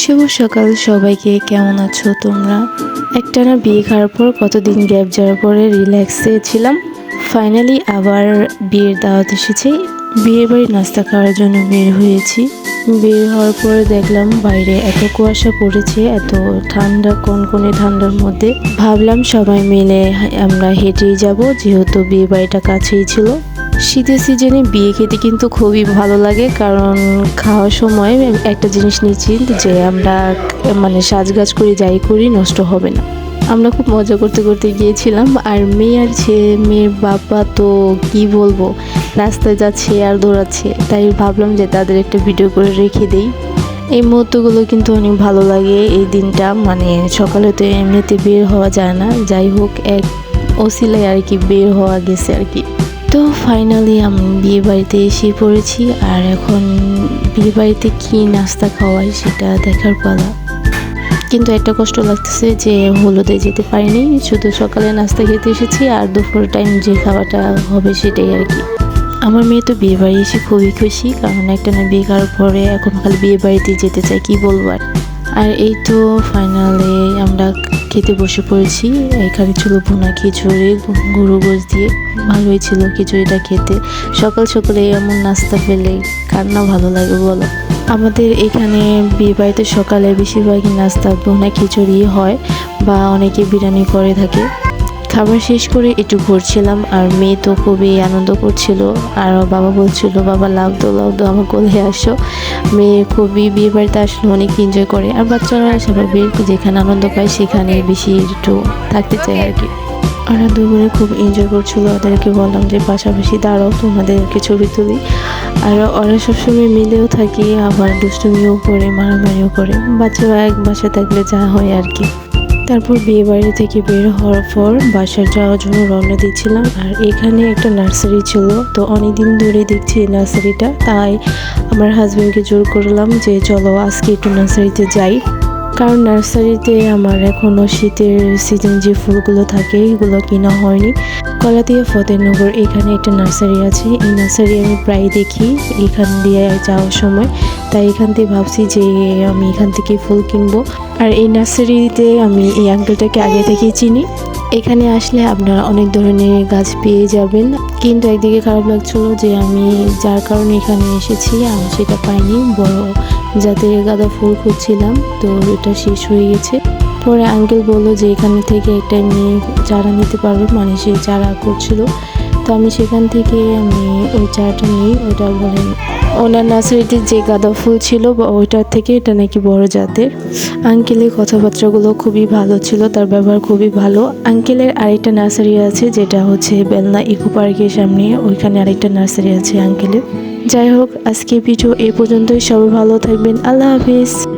শুভ সকাল সবাইকে, কেমন আছো তোমরা? একটানা বিয়ে খাওয়ার পর কতদিন গ্যাপ যাওয়ার পরে রিল্যাক্সে ছিলাম। ফাইনালি আবার বিয়ের দাওয়াত এসেছে। বিয়ে বাড়ি নাস্তা খাওয়ার জন্য বের হয়েছি। বের হওয়ার পরে দেখলাম বাইরে এত কুয়াশা পড়েছে, এত ঠান্ডা কোন কনকনে ঠান্ডার মধ্যে। ভাবলাম সবাই মিলে আমরা হেঁটেই যাব, যেহেতু বিয়ে বাড়িটা কাছেই ছিল। শীতের সিজনে বিয়ে খেতে কিন্তু খুবই ভালো লাগে, কারণ খাওয়ার সময় একটা জিনিস নিশ্চিত যে আমরা মানে সাজগাজ করে, যাই করি, নষ্ট হবে না। আমরা খুব মজা করতে করতে গিয়েছিলাম, আর মেয়ে আর ছেলে মেয়ের বাবা তো কি বলব, রাস্তায় যাচ্ছে আর দৌড়াচ্ছে, তাই ভাবলাম যে তাদের একটা ভিডিও করে রেখে দেই। এই মুহূর্তগুলো কিন্তু অনেক ভালো লাগে, এই দিনটা মানে সকালে তো এমনিতে বের হওয়া যায় না, যাই হোক, এক ওসিলায় আর কি বের হওয়া গেছে আর কি। তো ফাইনালি আমি বিয়ে বাড়িতে এসে পড়েছি আর এখন বিয়ে বাড়িতে কী নাস্তা খাওয়াই সেটা দেখার পালা। কিন্তু একটা কষ্ট লাগতেছে যে হলুদে যেতে পারিনি, শুধু সকালে নাস্তা খেতে এসেছি আর দুপুর টাইম যে খাওয়াটা হবে সেটাই আর কি। আমার মেয়ে তো বিয়ে বাড়ি এসে খুবই খুশি, কারণ একটা না বিয়ে করার পরে এখন খালি বিয়ে বাড়িতে যেতে চাই কি বলব আর? আর এই তো ফাইনালে আমরা খেতে বসে পড়েছি। এখানে ছিল ভুনা খিচুড়ি গরু গোস দিয়ে। ভালোই ছিল খিচুড়িটা খেতে। সকাল সকালে এমন নাস্তা পেলে কার না ভালো লাগে বলো? আমাদের এখানে বিয়ে বাড়িতে সকালে বেশিরভাগই নাস্তা ভুনা খিচুড়ি হয় বা অনেকে বিরিয়ানি করে থাকে। খাবার শেষ করে একটু ঘুরছিলাম, আর মেয়ে তো খুবই আনন্দ করছিল, আর বাবা বলছিল, বাবা লাভ দো আমার কোলে আসো। মেয়ে খুবই বিয়ে বাড়িতে আসলে, অনেক এনজয় করে, আর বাচ্চারা স্বাভাবিক যেখানে আনন্দ পায় সেখানে বেশি একটু থাকতে চায় আর কি। ওরা দুজনে খুব এনজয় করছিল, ওদেরকে বললাম যে, পাশাপাশি দাঁড়াও, তোমাদেরকে ছবি তুলি। আর ওরা সবসময় মিলেও থাকি, আবার দুষ্টুমিও করে, মারামারিও করে, বাচ্চারা এক বাসা থাকলে যা হয় আর কি। তারপর বিয়ে বাড়ি থেকে বের হওয়ার পর বাসায় যাওয়ার জন্য রওনা দিচ্ছিলাম। আর এখানে একটা নার্সারি ছিল, তো অনেকদিন ধরে দেখছি এই নার্সারিটা। তাই আমার হাজব্যান্ডকে জোর করলাম যে, চলো আজকে একটু নার্সারিতে যাই। কারণ নার্সারিতে আমার এখনও শীতের সিজন যে ফুলগুলো থাকে, এগুলো কেনা হয়নি। কলাতিয়া ফতেনগর এখানে একটা নার্সারি আছে। এই নার্সারি আমি প্রায় দেখি এখান দিয়ে যাওয়ার সময়। তাই এখান থেকে ভাবছি যে আমি এখান থেকে ফুল কিনবো। আর এই নার্সারিতে আমি এই আঙ্কেলটাকে আগে থেকেই চিনি। এখানে আসলে আপনারা অনেক ধরনের গাছ পেয়ে যাবেন। কিন্তু একদিকে খারাপ লাগছিল যে আমি যার কারণে এখানে এসেছি, আমি সেটা পাইনি। বড় যাদের গাঁদা ফুল খুঁজছিলাম, তো এটা শেষ হয়ে গেছে। পরে আঙ্কেল বলল যে এখান থেকে একটা মেয়ে চারা নিতে পারবে মানে সে চারা করছিল। তো আমি সেখান থেকে আমি ওই চারাটা নিই, ওটা বলেন ওনার নার্সারিতে যে গাঁদা ফুল ছিল ওইটার থেকে এটা নাকি বড় জাতের। আঙ্কেলের কথাবার্তাগুলো খুবই ভালো ছিল, তার ব্যবহার খুবই ভালো। আঙ্কেলের আরেকটা নার্সারি আছে, যেটা হচ্ছে বেলনা ইকো পার্কের সামনে, ওইখানে আরেকটা নার্সারি আছে আঙ্কেলের। যাই হোক আজকে ভিডিও এ পর্যন্তই। সবাই ভালো থাকবেন। আল্লাহ হাফিজ।